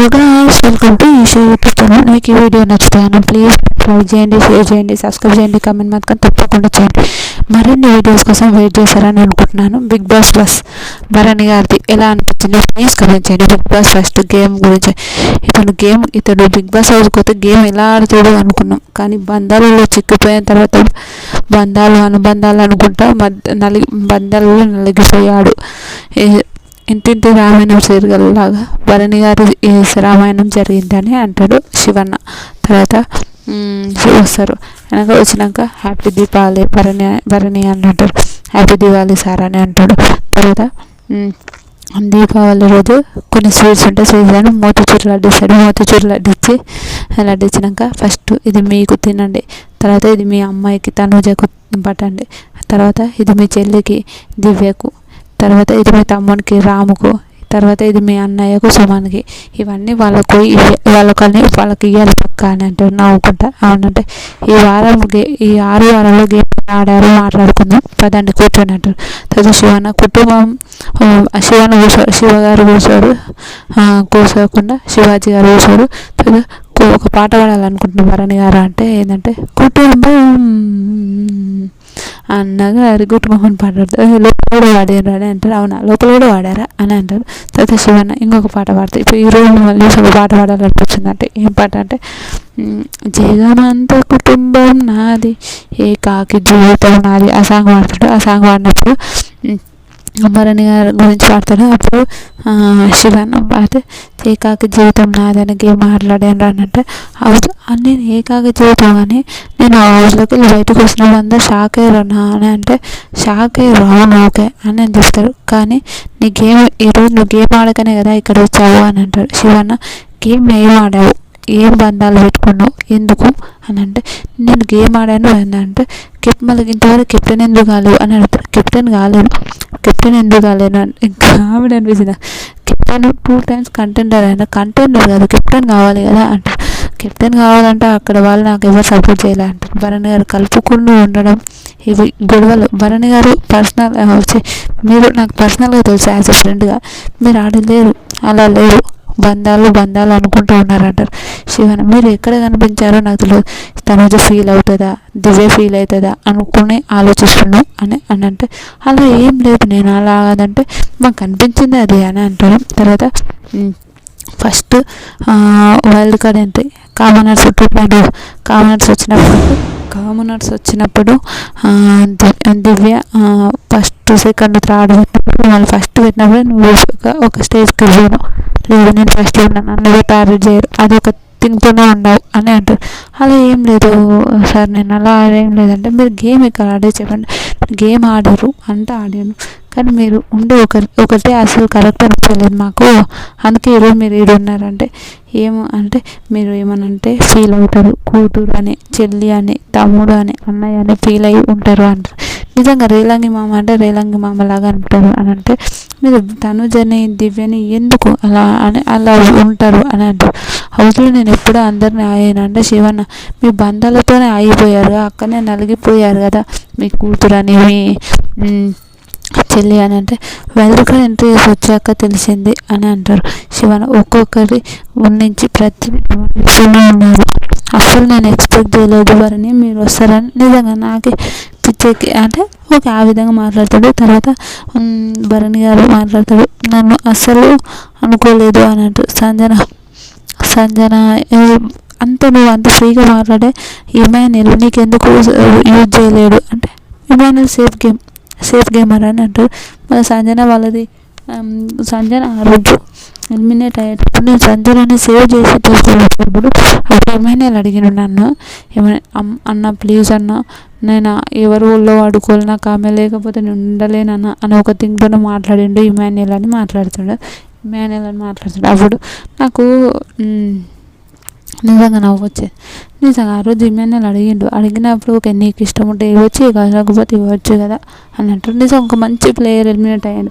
Hello guys welcome to ఈషో YouTube channel మీకు ఈ వీడియో నచ్చుతాను ప్లీజ్ లైక్ చేయండి షేర్ చేయండి సబ్స్క్రైబ్ చేయండి కమెంట్ మాత్రం తప్పకుండా చేయండి. మరిన్ని వీడియోస్ కోసం వెయిట్ చేస్తారని అనుకుంటున్నాను. బిగ్ బాస్ ప్లస్ భరణి గారిది ఎలా అనిపించింది ప్లీజ్ కమెంట్ చేయండి. బిగ్ బాస్ ఫస్ట్ గేమ్ గురించి ఇతను గేమ్ ఇతడు బిగ్ బాస్ హౌస్ కొత్త గేమ్ ఎలా ఆడుతాడు అనుకున్నాం. కానీ బంధాలలో చిక్కిపోయిన తర్వాత బంధాలు అనుబంధాలు అనుకుంటా మధ్య నలిగి బంధాలలో నలిగిపోయాడు. ఇంటింటి రామాయణం సీరియల్లాగా భరణి గారి రామాయణం జరిగిందని అంటాడు శివన్న. తర్వాత వస్తారు. వెనక వచ్చినాక హ్యాపీ దీపావళి భరణి భరణి అని అంటారు హ్యాపీ దీపావళి సార్ అని అంటాడు. తర్వాత దీపావళి రోజు కొన్ని స్వీట్స్ ఉంటాయి స్వీట్స్ అని మోతిచూరు లడ్డు ఇస్తాడు మోతిచూరు లడ్డు ఇచ్చి లడ్డు ఇచ్చినాక ఫస్ట్ ఇది మీకు తినండి. తర్వాత ఇది మీ అమ్మాయికి తనుజకు పట్టండి. తర్వాత ఇది మీ చెల్లికి దివ్యకు. తర్వాత ఇది మీ తమ్మునికి రాముకు తర్వాత ఇది మీ అన్నయ్యకు సుమన్కి. ఇవన్నీ వాళ్ళకు ఇయ్య- వాళ్ళకని వాళ్ళకి ఇవ్వాలి పక్క అని అంటారు నవ్వుకుంటా. అవునంటే ఈ వారం గే ఈ ఆరు వారాల్లో గేమ్ ఆడారు మాట్లాడుకుందాం. పదండి కూర్చొని అంటారు. తర్వాత శివన్న కుటుంబం శివన శివన్న కూర్చోడు శివ గారు కూర్చోడు కూర్చోకుండా శివాజీ గారు కూర్చోడు తర్వాత ఒక పాట పాడాలనుకుంటున్నాం భరణి గారు అంటే ఏంటంటే కుటుంబం. అన్నగారి కుటుంబం పాడారు. లోపల కూడా వాడారు అని అంటారు. అవునా లోపల కూడా వాడారా అని అంటారు. తర్వాత శివన్న ఇంకొక పాట పాడతారు ఇప్పుడు ఈ రోజు మళ్ళీ ఒక పాట పాడాలనిపించిందంటే ఏం పాట అంటే జగమంత కుటుంబం నాది కాకి జీవితం నాది ఆ సాంగ్ పాడతాడు ఆ సాంగ్ పాడినప్పుడు అమరణి గారి గురించి పాడతాడు అప్పుడు శివన్ శివన్న ఏకాకి జీవితం నాదని గేమ్ మాట్లాడాను అని అంటే హౌస్ నేను ఏకాకి జీవితం అని నేను ఆ హౌస్లోకి వెళ్ళి బయటకు వచ్చినప్పుడు అందరు షాక్ అయ్యారు అని అంటే షాక్ అయ్యారు అవును ఓకే అని నేను చెప్తాడు కానీ నీ గేమ్ ఈరోజు నువ్వు గేమ్ ఆడకనే కదా ఇక్కడ వచ్చావు అని అంటాడు శివన్న గేమ్ ఏం ఆడావు? ఏం బంధాలు పెట్టుకున్నావు? ఎందుకు? అని అంటే నేను గేమ్ ఆడాను అని అంటే కెప్ మళ్ళీ ఇంతవరకు కెప్టెన్ ఎందుకు కాలేవు అని అడుగుతారు. కెప్టెన్ కాలేను. కెప్టెన్ ఎందుకు కాలేను ఇంకా ఆవిడ అనిపించింది కెప్టెన్ టూ టైమ్స్ కంటెండర్ అయినా కంటెండర్ కాదు కెప్టెన్ కావాలి కదా అంటారు కెప్టెన్ కావాలంటే అక్కడ వాళ్ళు నాకు ఎవరు సపోర్ట్ చేయలే అంటారు భరణి గారు కలుపుకుంటూ ఉండడం ఇవి గొడవలు. భరణి గారు పర్సనల్ వచ్చి మీరు నాకు పర్సనల్గా తెలుసు యాజ్ ఎ ఫ్రెండ్గా మీరు ఆడలేరు అలా లేరు బంధాలు బంధాలు అనుకుంటూ ఉన్నారంటారు. శివన్ మీరు ఎక్కడ కనిపించారో నాకు తెలియదు తనుజ ఫీల్ అవుతుందా? దివ్య ఫీల్ అవుతుందా? అనుకుని ఆలోచిస్తున్నాం అని అని అంటే అలా ఏం లేదు నేను అలా కాదంటే మాకు కనిపించింది అది అని అంటారు తర్వాత first wild card entry commoners two commoners వచ్చినప్పుడు కామనర్స్ వచ్చినప్పుడు దివ్య ఫస్ట్ సెకండ్ థర్డ్ పెట్టినప్పుడు వాళ్ళు ఫస్ట్ పెట్టినప్పుడు నువ్వు ఒక- ఒక స్టేజ్కి వెళ్ళాను లేదు నేను ఫస్ట్ ఉన్నాను. అన్నది టార్గెట్ చేయరు. అది ఒక థింగ్తోనే ఉండవు అని అంటారు. అలా ఏం లేదు. సార్ నేను అలా ఏం లేదంటే మీరు గేమ్ ఇక్కడ ఆడే చెప్పండి. గేమ్ ఆడరు అంతా ఆడాను. కానీ మీరు ఉండే ఒకరి ఒకటే అసలు కరెక్ట్ అనిపించలేదు మాకు. అందుకే ఈరోజు మీరు ఈడు ఉన్నారంటే ఏమో అంటే మీరు ఏమనంటే ఫీల్ అవుతారు. కూతురు అని చెల్లి అని తమ్ముడు అని అన్నయ్య అని ఫీల్ అయి ఉంటారు అంటారు. నిజంగా రేలంగి మామ అంటే రేలంగి మామ లాగా అంటారు అని అంటే మీరు తనుజని దివ్యని ఎందుకు అలా అని అలా ఉంటారు అని అంటారు హౌస్లో నేను ఎప్పుడూ అందరిని ఆయన. అంటే శివన్న మీ బంధాలతోనే ఆగిపోయారు అక్కడనే నలిగిపోయారు కదా మీ కూతురు అని మీ చెల్లి అని అంటే వెల్లుగా ఎంట్రీ చేసి వచ్చాక తెలిసింది అని అంటారు. శివన ఒక్కొక్కరి నుంచి ప్రతి ఉన్నారు. అసలు నేను ఎక్స్పెక్ట్ చేయలేదు. వారిని మీరు వస్తారని. నిజంగా నాకే పిచ్చెక్కి అంటే ఓకే ఆ విధంగా మాట్లాడతాడు. తర్వాత భరణి గారు మాట్లాడతాడు. నన్ను అస్సలు అనుకోలేదు అని అంటారు సంజన సంజన అంత నువ్వు అంత ఫ్రీగా మాట్లాడే ఇమాన్యుల్ నీకెందుకు యూజ్ చేయలేడు. అంటే Emmanuel safe game safe gamer అని అంటారు మన సంజన వాళ్ళది సంజన ఆ రోజు ఎలిమినేట్ అయ్యేటప్పుడు నేను సంజనని సేవ్ చేసి తీసుకున్నప్పుడు అప్పుడు ఎమ్మెల్యేలు అడిగిన నన్ను ఏమైనా అమ్ అన్న ప్లీజ్ అన్న నేను ఎవరు ఊళ్ళో వాడుకోవాలి నాకు ఆమె లేకపోతే నేను ఉండలేనన్న అని ఒక థింగ్తో మాట్లాడిండు ఇమాన్యుల్ అని మాట్లాడుతాడు ఇమాన్యుల్ అని మాట్లాడుతాడు అప్పుడు నాకు నిజంగా నవ్వు వచ్చేది నిజంగా ఆ రోజు ఇమాన్యుల్ అడిగిండు అడిగినప్పుడు ఒక నీకు ఇష్టం ఉంటే ఇవ్వచ్చు కాకపోతే ఇవ్వచ్చు కదా? అని అంటారు నిజం ఒక మంచి ప్లేయర్ ఎలిమినేట్ అయ్యాడు.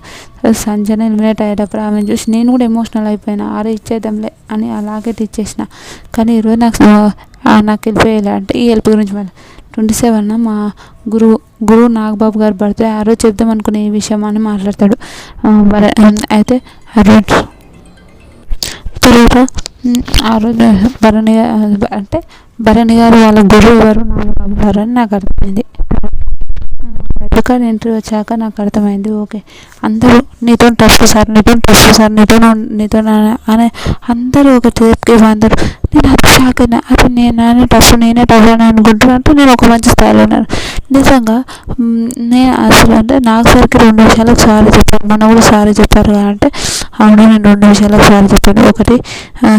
సంజన ఎలిమినేట్ అయ్యేటప్పుడు ఆమె చూసి నేను కూడా ఎమోషనల్ అయిపోయినా ఆరే ఇచ్చేద్దాంలే అని అలాగే ఇచ్చేసిన. కానీ ఈరోజు నాకు నాకు వెళ్ళిపోయేలా అంటే ఈ హెల్ప్ గురించి మళ్ళీ. ట్వంటీ సెవెన్ మా గురువు గురువు నాగబాబు గారు బర్త్డే ఆ రోజు చెప్దాం అనుకునే ఈ విషయం అని మాట్లాడతాడు. అయితే ఆ రోజు తర్వాత ఆ రోజు భరణి అంటే భరణి గారు వాళ్ళ గురువు ఎవరు? నాగబాబు గారు అని నాకు అర్థమైంది. రెడ్ ఎంట్రీ వచ్చాక నాకు అర్థమైంది. ఓకే. అందరూ నీతో ట్రస్ట్ సార్ నీతో ట్రస్ట్ సార్ నీతో నీతో అనే అందరూ ఒక టేప్కి అందరూ నేను అది షాక్ అయినా అది నేను టఫ్ నేనే టఫ్ అని అనుకుంటున్నట్టు నేను ఒక మంచి స్థాయిలో ఉన్నాను. నిజంగా నేను అసలు అంటే నాకు సరికి రెండు విషయాలకు సారీ చెప్పాను మన కూడా సారీ చెప్పారు అంటే అవును నేను రెండు విషయాలు ఒకసారి చెప్పాను ఒకటి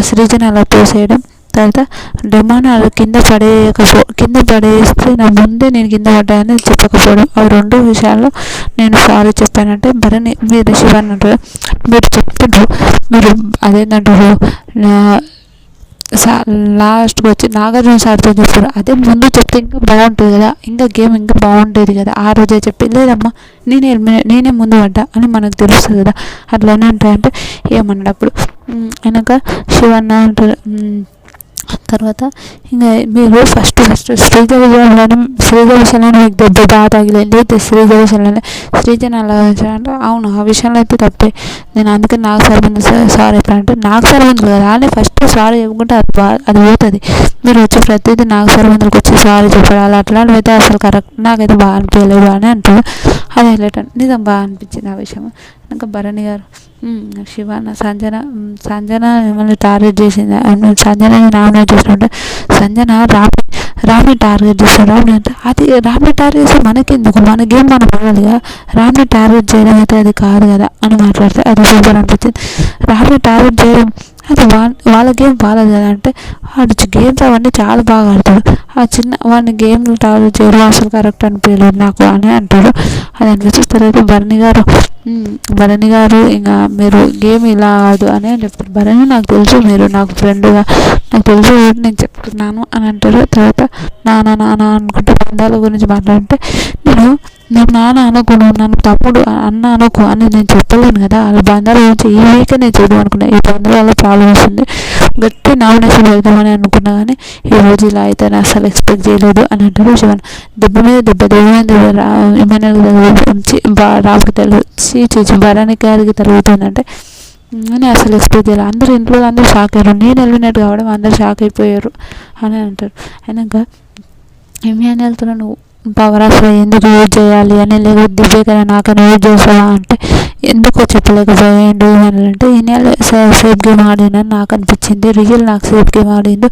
సృజన అలా పోసేయడం తర్వాత డెమాన్ కింద పడేయకపో కింద పడేస్తే నా ముందే నేను కింద పడ్డానని చెప్పకపోవడం. ఆ రెండు విషయాల్లో నేను సారీ చెప్పానంటే భరణి మీరు శివన్ అంటారు మీరు చెప్తుండ్రు. మీరు అదేంటంటారు సా లాస్ట్కి వచ్చి నాగార్జున సార్తో చెప్పారు. అదే ముందు చెప్తే ఇంకా బాగుంటుంది కదా ఇంకా గేమ్ ఇంకా బాగుంటుంది కదా ఆ రోజే చెప్పి లేదమ్మా నేనే నేనే ముందు పడ్డా అని మనకు తెలుస్తుంది కదా అట్లానే ఉంటాయంటే ఏమన్నప్పుడు వెనక శివన్న అంటారు. తర్వాత ఇంకా మీరు ఫస్ట్ ఫస్ట్ శ్రీజ విజయంలోనే శ్రీజ విషయంలోనే మీకు దెబ్బ బాగా తగిలేదు అయితే శ్రీజ విషయంలోనే శ్రీజని అలా అంటే అవును ఆ విషయంలో అయితే తప్పే. నేను అందుకే నాకు సార్ సారీ అంటే నాకు సరిపోయింది ముందు కదా. అని ఫస్ట్ సారీ చెప్పుకుంటే అది బా అది పోతుంది. మీరు వచ్చి ప్రతిదీ నాకు సరిపోయిందికి వచ్చి సారీ చెప్పడం అలా అట్లాంటివి అయితే అసలు కరెక్ట్ నాకైతే బాగా అనిపించలేదు అని అంటారు. అది వెళ్ళటం నిజం బాగా అనిపించింది ఆ విషయం. ఇంకా భరణి గారు. శివాన సంజన సంజన మిమ్మల్ని టార్గెట్ చేసింది. సంజన నామినేట్ చేస్తుంటే సంజన రామి రామి టార్గెట్ చేస్తాడు రామి అంటే అది రామి టార్గెట్ చేస్తే మనకెందుకు? మన గేమ్ మనం ఆడాలిగా. రామి టార్గెట్ చేయడం అయితే అది కాదు కదా అని మాట్లాడితే అది సూపర్ అనిపించింది. రామి టార్గెట్ చేయడం అది వాళ్ళ వాళ్ళ గేమ్ వాళ్ళది కదా అంటే వాడు గేమ్స్ అవన్నీ చాలా బాగా ఆడతాడు. ఆ చిన్న వాడిని గేమ్లు టార్గెట్ చేయడం అసలు కరెక్ట్ అనిపించలేదు నాకు అని అంటాడు. అది అనిపించిన తర్వాత భరణి గారు భరణి గారు ఇంకా మీరు గేమ్ ఇలా ఆడు అని చెప్తారు. భరణి నాకు తెలుసు మీరు నాకు ఫ్రెండ్గా నాకు తెలుసు నేను చెప్తున్నాను అని అంటారు. తర్వాత నానా నాన్న అనుకుంటే బంధాల గురించి మాట్లాడితే నేను నేను నాన్న అనుకోను నన్ను తమ్ముడు అన్న అనుకో అని నేను చెప్పలేను కదా. వాళ్ళ బంధాల గురించి ఈ వీక్ నేను చూద్దాం అనుకున్నాను ఈ బంధాల వల్ల ప్రాబ్లం వస్తుంది గట్టి నామినేషన్ వెళ్దామని అనుకున్నా కానీ ఈ రోజు ఇలా అయితే అసలు ఎక్స్పెక్ట్ చేయలేదు అని అంటారు శివన్. దెబ్బ మీద దెబ్బ దెబ్బ మీద దెబ్బ ఏమైనా రావుకి తెలిసి చూసి భరానికి గారికి తరుగుతుందంటే అని అసలు ఎక్స్పెక్ట్ చేయాలి. అందరు ఇంట్లో అందరూ షాక్ అయ్యారు నేను వెళ్ళినట్టు కావడం అందరు షాక్ అయిపోయారు అని అంటారు. అయినాక ఏమి అని వెళ్తున్నావు నువ్వు పవర్ ఆఫ్ ఎందుకు యూజ్ చేయాలి అని లేకపోతే దివ్య కదా నాకని యూజ్ చేస్తావా అంటే ఎందుకో చెప్పలేకపోయాడు అని అంటే ఈయన సేఫ్ గేమ్ ఆడినని నాకు అనిపించింది. రియల్ నాకు సేఫ్ గేమ్ ఆడిండు.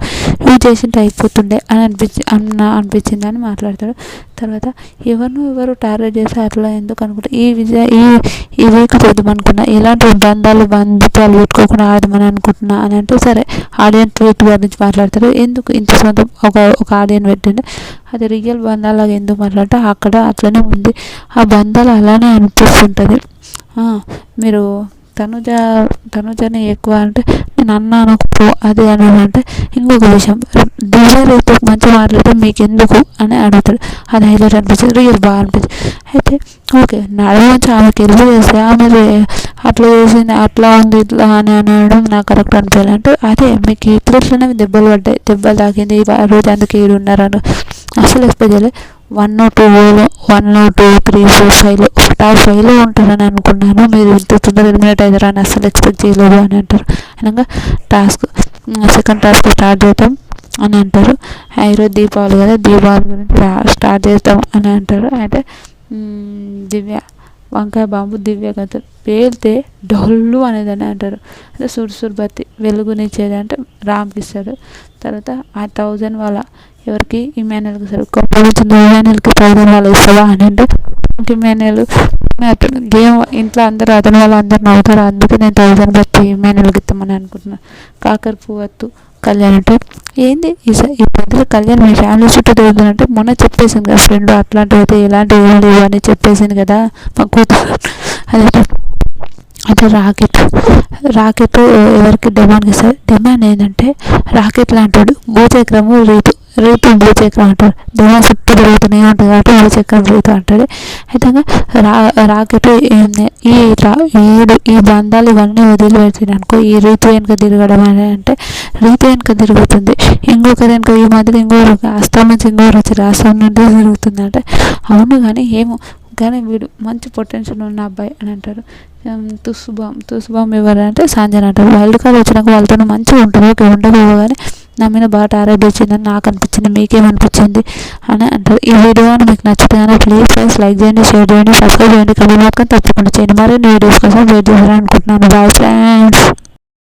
యూజ్ చేసింటే అయిపోతుండే అని అనిపించి అన్న అనిపించింది అని మాట్లాడతాడు. తర్వాత ఎవరినో ఎవరు టార్గెట్ చేస్తే అట్లా ఎందుకు అనుకుంటా? ఈ విజయ ఈ ఈ వీక్ చూద్దాం అనుకున్నా. ఇలాంటి బంధాలు బంధుత్వాలు పెట్టుకోకుండా ఆడదామని అనుకుంటున్నా? అని అంటే సరే ఆడియన్ ట్వీట్ గురించి మాట్లాడతారు ఎందుకు ఇంత సొంత ఒక ఒక ఆడియన్ పెట్టిండే? అది రియల్ బంధాలాగా ఎందుకు మాట్లాడితే? అక్కడ అట్లనే ఉంది. ఆ బంధాలు అలానే అనిపిస్తుంటుంది. మీరు తనుజ తనుజని ఎక్కువ అంటే నేను అన్నాను అది అని అంటే ఇంకొక విషయం. దివ్య రేపు మంచి మాట్లాడితే మీకు ఎందుకు అని అడుగుతాడు. అది హైలైట్ అనిపించింది రియల్ బాగా అనిపించింది. అయితే ఓకే నడవచ్చు నుంచి ఆమెకి వెళ్ళి చేస్తే ఆమె అట్లా చేసింది అట్లా ఉంది ఇట్లా అని అనడం నాకు కరెక్ట్ అనిపించాలి. అంటే అదే మీకు ఇట్లనే దెబ్బలు పడ్డాయి దెబ్బలు తాకింది రోజు అందుకే ఉన్నారు అసలు ఎక్స్పెక్ట్ చేయలేదు one two one two three four ఫైవ్లో టాప్ ఫైవ్లో ఉంటారని అనుకున్నాను. మీరు ఇంత తొందరగా ఎలిమినేట్ అయ్యారని అసలు ఎక్స్పెక్ట్ చేయలేదు అని అంటారు. అనగా టాస్క్ సెకండ్ టాస్క్ స్టార్ట్ చేద్దాం అని అంటారు. ఈరోజు దీపావళి కదా దీపావళి గురించి స్టార్ట్ చేద్దాం అని అంటారు. అయితే దివ్య వంకాయ బాంబు దివ్య కథ పేలితే డొల్లు అనేది అంటారు. అంటే సుర్సుర్ బత్తి వెలుగునిచ్చేది అంటే రామ్కి ఇస్తాడు. తర్వాత ఆ థౌజండ్ వాళ్ళ ఎవరికి? ఇమాన్యుల్కి ఇస్తారు గొప్ప వచ్చింది ఇమాన్యుల్కి థౌజండ్ వాళ్ళు ఇస్తావా అని అంటే ఇమాన్యుల్ అతను గేమ్ ఇంట్లో అందరూ అతని వాళ్ళు అందరు నవ్వుతారు. అందుకే నేను థౌజండ్ బట్టి ఇమాన్యుల్కి ఇస్తామని అనుకుంటున్నాను కాకర పువ్వత్తు కళ్యాణ్ అంటే ఏంది? ఈ ఈ మధ్యలో కళ్యాణ్ మీ ఫ్యామిలీ చుట్టూ తిరుగుతున్నట్టే మొన్న చెప్పేసింది కదా ఫ్రెండ్ అట్లాంటివి అయితే ఎలాంటివి ఏం లేవు అని చెప్పేసింది కదా మా కూతురు. అదే అంటే రాకెట్. రాకెట్ ఎవరికి డిమాండ్ ఇస్తారు డిమాండ్ ఏంటంటే రాకెట్ లాంటి భూచక్రము రీతు. రీతు భూచక్రం అంటారు. దేవం చుట్టూ తిరుగుతూనే ఉంటుంది కాబట్టి బ్లూ భూచక్రం బ్లూతో అంటాడు అయితే రా రాకెట్ ఈ ఏడు ఈ బంధాలు ఇవన్నీ వదిలిపెట్టిన అనుకో ఈ రీతు వెనుక తిరగడం అని అంటే రీతు వెనుక తిరుగుతుంది. ఇంకొకరు వెనుక ఈ మధ్యలో ఇంకొకరు అస్తం నుంచి ఇంకొకరు వచ్చారు అస్తం నుండి తిరుగుతుంది అంటే అవును కానీ ఏమో కానీ వీడు మంచి పొటెన్షియల్ ఉన్న అబ్బాయి అని అంటారు. తుస్సుబామ్ తుస్సుబామ్ ఎవరంటే సంజయ్ అంటారు. వైల్డ్ కార్డ్ వచ్చినాక వాళ్ళతో మంచిగా ఉంటారు. ఓకే ఉండకపోవు కానీ నా మీద బాగా టారెట్ వచ్చిందని నాకు అనిపించింది మీకేమనిపించింది అని అంటారు ఈ వీడియో అని మీకు నచ్చితే ప్లీజ్ ఫ్రెండ్స్ లైక్ చేయండి షేర్ చేయండి సబ్స్క్రైబ్ చేయండి. కమెంట్ మాత్రం తప్పకుండా చేయండి. మరిన్ని వీడియోస్ కోసం వెయిట్ చేయాలనుకుంటున్నాను బాయ్ ఫ్రెండ్స్